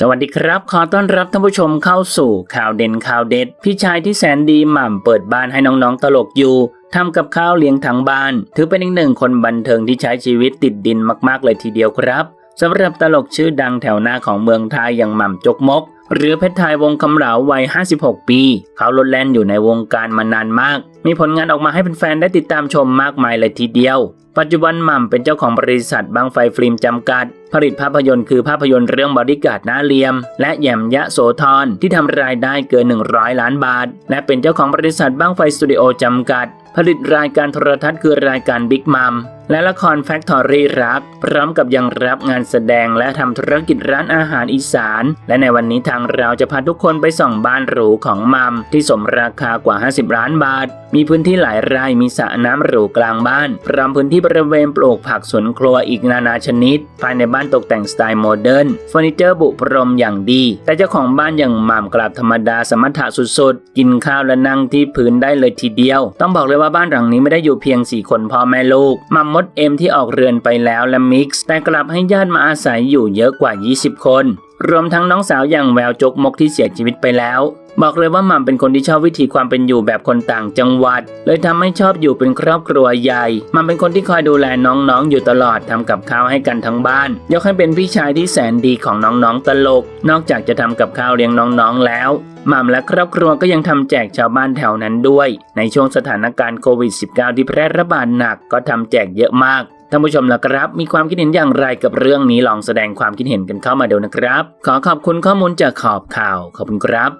สวัสดีครับ ขอต้อนรับท่านผู้ชมเข้าสู่ข่าวเด่นข่าวเด็ด พี่ชายที่แสนดีหม่ำเปิดบ้านให้น้องๆตลกอยู่ทำกับข้าวเลี้ยงทั้งบ้าน ถือเป็นอีกหนึ่งคนบันเทิงที่ใช้ชีวิตติดดินมากๆเลยทีเดียวครับสำหรับตลกชื่อดังแถวหน้าของเมืองไทยอย่างหม่ำจกมก หรือเพชรไทยวงคำเหลาวัย 56 ปี เขาลดแล่นอยู่ในวงการมานานมาก มีผลงานออกมาให้แฟนๆได้ติดตามชมมากมายเลยทีเดียว ปัจจุบันหม่ำเป็นเจ้าของบริษัทบางไฟฟิล์มจำกัด ผลิตภาพยนตร์คือภาพยนตร์เรื่องบอดี้การหน้าเลียม และแยมยะโสธรที่ทำรายได้เกิน 100 ล้านบาท และเป็นเจ้าของบริษัทบางไฟสตูดิโอจำกัด ผลิตรายการโทรทัศน์คือรายการบิ๊กมัมและละครแฟคทอรี่รักพร้อมกับยังรับงานแสดงและทำธุรกิจร้านอาหารอีสาน และในวันนี้ทางเราจะพาทุกคนไปส่องบ้านหรูของมัมที่สมราคากว่า 50 ล้านบาท มีพื้นที่หลายไร่มีสระน้ำหรูกลางบ้านพร้อมพื้นที่บริเวณปลูกผักสวนครัวอีกนานาชนิด ภายในบ้านตกแต่งสไตล์โมเดิร์นเฟอร์นิเจอร์บุพรมอย่างดี แต่เจ้าของบ้านอย่างม่ำกลับธรรมดาสมถะสุดๆ กินข้าวและนั่งที่พื้นได้เลยทีเดียว ต้องบอกเลยว่าบ้านหลังนี้ไม่ได้อยู่เพียง 4 คนพ่อแม่ลูกมัมมดเอ็มที่ออกเรือนไปแล้วและมิกซ์แต่กลับให้ญาติมาอาศัยอยู่เยอะกว่า 20 คน รวมทั้งน้องสาวอย่างแววจกมกที่เสียชีวิตไปแล้ว บอกเลยว่าหม่ำเป็นคนที่ชอบวิถีความเป็นอยู่แบบคนต่างจังหวัด เลยทำให้ชอบอยู่เป็นครอบครัวใหญ่หม่ำเป็นคนที่คอยดูแลน้องๆ อยู่ตลอดทำกับข้าวให้กันทั้งบ้าน ยกให้เป็นพี่ชายที่แสนดีของน้องๆตลก นอกจากจะทำกับข้าวเลี้ยงน้องๆแล้วหม่ำและครอบครัวก็ยังทำแจกชาวบ้านแถวนั้นด้วย ในช่วงสถานการณ์โควิด -19 ที่แพร่ระบาดหนักก็ทำแจกเยอะมาก ท่านผู้ชมล่ะครับ มีความคิดเห็นอย่างไรกับเรื่องนี้ลองแสดงความคิดเห็นกันเข้ามาเดี๋ยวนะครับ ขอขอบคุณข้อมูลจากขอบข่าวขอบคุณครับ